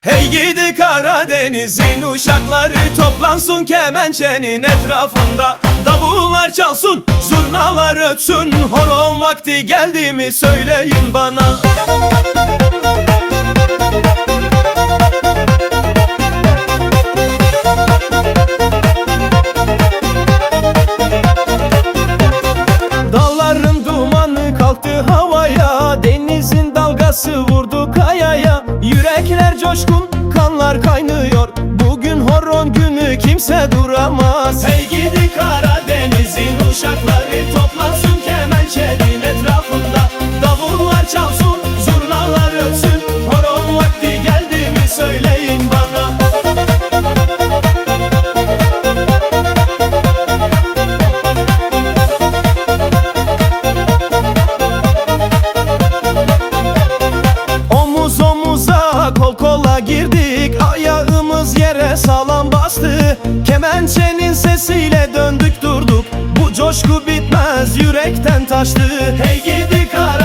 Hey gidi Karadeniz'in uşakları toplansın kemençenin etrafında. Davullar çalsın, zurnalar ötsün Horon vakti geldi mi söyleyin bana. Dağların dumanı kalktı havaya Denizin dalgası vurdu Yürekler coşkun, kanlar kaynıyor. Bugün horon günü kimse duramaz kola girdik Ayağımız yere sağlam bastı. Kemençenin sesiyle döndük durduk. Bu coşku bitmez yürekten taştı. Hey gidi Karadeniz'in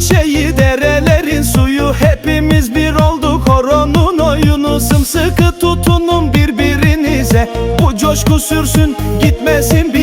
çiçeği, derelerin suyu Hepimiz bir olduk horonun oyunu. Sımsıkı tutunun birbirinize Bu coşku sürsün gitmesin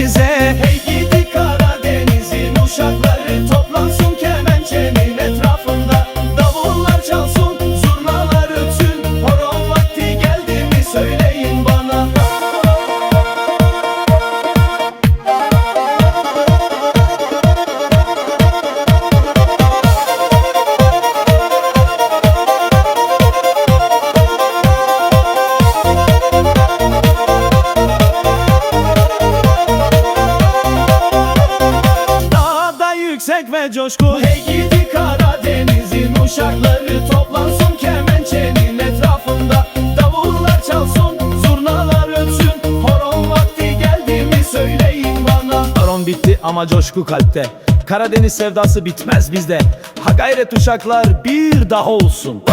ve coşku Hey gidi Karadeniz'in uşakları Toplansın kemençenin etrafında. Davullar çalsın, zurnalar ötsün. Horon vakti geldi mi söyleyin bana. Horon bitti ama coşku kalpte. Karadeniz sevdası bitmez bizde. Ha gayret uşaklar bir daha olsun